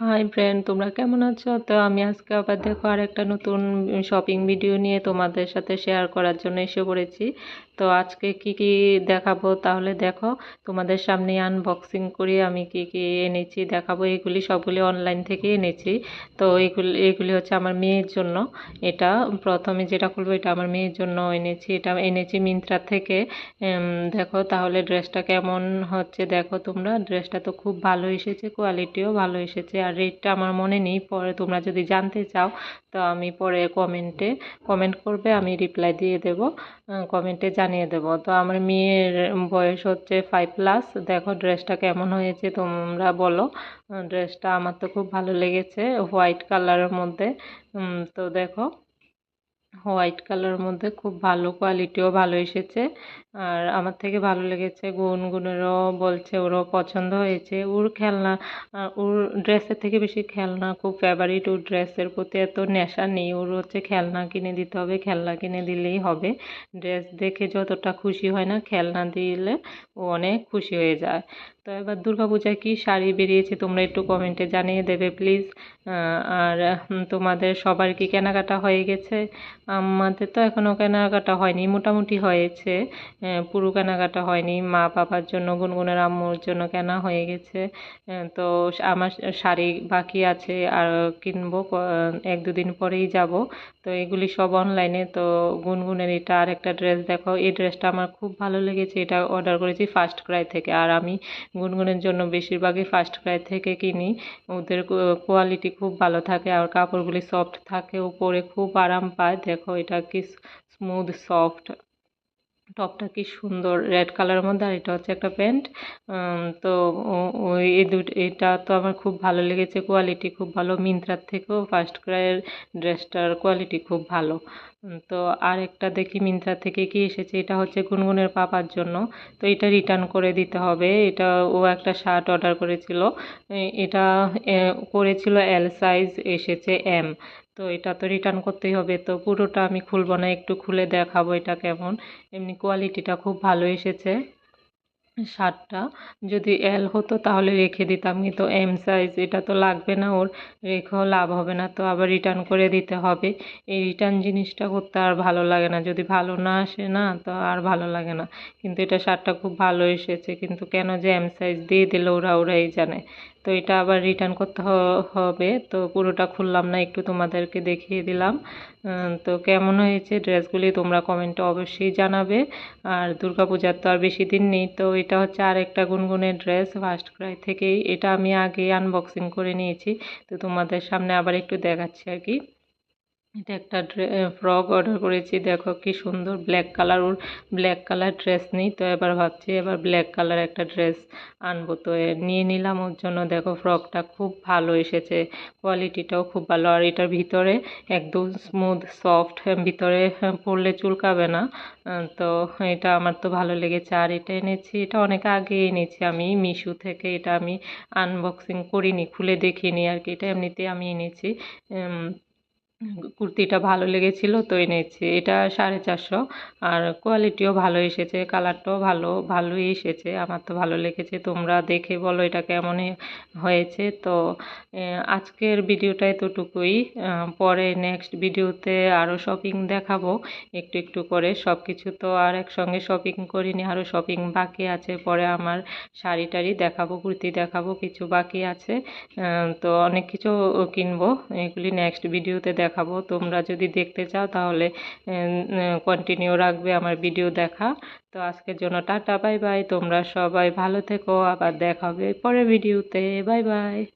Hi friend তোমরা কেমন আছো? তো আমি আজকে আবার দেখো আর একটা নতুন শপিং ভিডিও নিয়ে তোমাদের সাথে শেয়ার করার জন্য এসে পড়েছি। তো আজকে কি কি দেখাবো তাহলে দেখো, তোমাদের সামনে আনবক্সিং করে আমি কি কি এনেছি দেখাবো, এগুলি সবগুলি অনলাইন থেকে এনেছি। তো এইগুলি এগুলি হচ্ছে আমার মেয়ের জন্য। এটা প্রথমে যেটা খুলবো এটা আমার মেয়ের জন্য এনেছি। এটা এনেছি মিন্ত্রা থেকে। দেখো তাহলে ড্রেসটা কেমন হচ্ছে দেখো তোমরা। ড্রেসটা তো খুব ভালো এসেছে কোয়ালিটিও ভালো এসেছে। আর রেটটা আমার মনে নেই, পরে তোমরা যদি জানতে চাও, তো আমি পরে কমেন্টে কমেন্ট করবে, আমি রিপ্লাই দিয়ে দেব কমেন্টে জানিয়ে দেব। তো আমার মেয়ের বয়স হচ্ছে ফাইভ প্লাস দেখো ড্রেসটা কেমন হয়েছে, তোমরা বলো। ড্রেসটা আমার তো খুব ভালো লেগেছে হোয়াইট কালারের মধ্যে তো দেখো। হোয়াইট কালারের মধ্যে খুব ভালো কোয়ালিটিও ভালো এসেছে। আর আমার থেকে ভালো লেগেছে, গুনগুনেরও বলছে ওরও পছন্দ হয়েছে। ওর খেলনা ওর ড্রেসের থেকে বেশি খেলনা খুব ফেভারিট ওর ড্রেসের প্রতি এত নেশা নেই। ওর হচ্ছে খেলনা কিনে দিতে হবে, খেলনা কিনে দিলেই হবে। ড্রেস দেখে যতটা খুশি হয় না, খেলনা দিলে ও অনেক খুশি হয়ে যায়। তো এবার দুর্গাপূজায় কী শাড়ি বেরিয়েছে তোমরা একটু কমেন্টে জানিয়ে দেবে প্লিজ আর তোমাদের সবার কি কেনাকাটা হয়ে গেছে? আমাদের তো এখনও কেনাকাটা হয়নি, মোটামুটি হয়েছে। পুরো কেনাকাটা হয়নি। মা বাবার জন্য, গুনগুনের আম্মুর জন্য কেনা হয়ে গেছে। তো আমার শাড়ি বাকি আছে আর কিনবো এক দুদিন পরেই যাব। তো এগুলি সব অনলাইনে তো গুনগুনের এটা আর একটা ড্রেস দেখো। এই ড্রেসটা আমার খুব ভালো লেগেছে। এটা অর্ডার করেছি ফার্স্ট ক্রাই থেকে। আর আমি গুনগুনের জন্য বেশিরভাগই ফার্স্ট ক্রাই থেকে কিনি। ওদের কোয়ালিটি খুব ভালো থাকে। আর কাপড়গুলি সফট থাকে। উপরে খুব আরাম পায়। দেখো, এটা কি স্মুথ সফট টপটা কি সুন্দর রেড কালারের মধ্যে, আর এটা হচ্ছে একটা প্যান্ট তো ওই এই দুটো, এটা তো আমার খুব ভালো লেগেছে কোয়ালিটি খুব ভালো মিন্ত্রার থেকেও ফার্স্ট ক্রাইয়ের ড্রেসটার কোয়ালিটি খুব ভালো। তো আর একটা দেখি মিন্ত্রা থেকে কি এসেছে, এটা হচ্ছে গুনগুনের পাপার জন্য। তো এটা রিটার্ন করে দিতে হবে, এটা ও একটা শার্ট অর্ডার করেছিল। এটা করেছিল এল সাইজ এসেছে এম তো এটা তো রিটার্ন করতেই হবে। তো পুরোটা আমি খুলবো না, একটু খুলে দেখাবো এটা কেমন। এমনি কোয়ালিটিটা খুব ভালো এসেছে শার্টটা যদি এল হতো তাহলে রেখে দিতাম, কিন্তু এম সাইজ এটা তো লাগবে না ওর, রেখেও লাভ হবে না। তো আবার রিটার্ন করে দিতে হবে। এই রিটার্ন জিনিসটা করতে আর ভালো লাগে না। যদি ভালো না আসে না, তো আর ভালো লাগে না। কিন্তু এটা শার্টটা খুব ভালো এসেছে। কিন্তু কেন যে এম সাইজ দিয়ে দিল ওরা, ওরাই জানে। তো এটা আবার রিটার্ন করতে হবে। তো পুরোটা খুললাম না, একটু তোমাদেরকে দেখিয়ে দিলাম। তো কেমন হয়েছে ড্রেসগুলি তোমরা কমেন্টে অবশ্যই জানাবে। আর দুর্গাপূজার তো আর বেশি দিন নেই, তো এটা হচ্ছে আর একটা গুনগুনের ড্রেস ফার্স্ট ক্রাই থেকেই। এটা আমি আগে আনবক্সিং করে নিয়েছি, তো তোমাদের সামনে আবার একটু দেখাচ্ছি আর কি। এটা একটা ফ্রক অর্ডার করেছি। দেখো কি সুন্দর ব্ল্যাক কালার ওর ব্ল্যাক কালার ড্রেস নেই। তো এবার ভাবছি এবার ব্ল্যাক কালার একটা ড্রেস আনব। তো নিয়ে নিলাম ওর জন্য। দেখো ফ্রকটা খুব ভালো এসেছে। কোয়ালিটিটাও খুব ভালো। আর এটার ভিতরে একদম স্মুথ সফট ভিতরে পরলে চুলকাবে না। তো এটা আমার তো ভালো লেগেছে। আর এটা এনেছি, এটা অনেক আগে এনেছি আমি। মিশু থেকে এটা আমি আনবক্সিং করিনি, খুলে দেখিনি আর কি। এটা এমনিতে আমি এনেছি। কুর্তিটা ভালো লেগেছিল, তো এনেছি। এটা সাড়ে চারশো। আর কোয়ালিটিও ভালো এসেছে কালারটাও ভালো, ভালোই এসেছে। আমার তো ভালো লেগেছে, তোমরা দেখে বলো এটা কেমন হয়েছে। তো আজকের ভিডিওটা এতটুকুই। পরে নেক্সট ভিডিওতে আরও শপিং দেখাবো। একটু একটু করে সব কিছু তো আর একসঙ্গে শপিং করিনি আরও শপিং বাকি আছে। পরে আমার শাড়ি টাড়ি দেখাবো, কুর্তি দেখাবো, কিছু বাকি আছে। তো অনেক কিছু কিনবো। এগুলি নেক্সট ভিডিওতে দেখাবো। তোমরা যদি দেখতে চাও তাহলে কন্টিনিউ রাখবে আমার ভিডিও দেখা। তো আজকের জন্য টাটা, বাই বাই। তোমরা সবাই ভালো থেকো। আবার দেখা হবে পরের ভিডিওতে বাই বাই।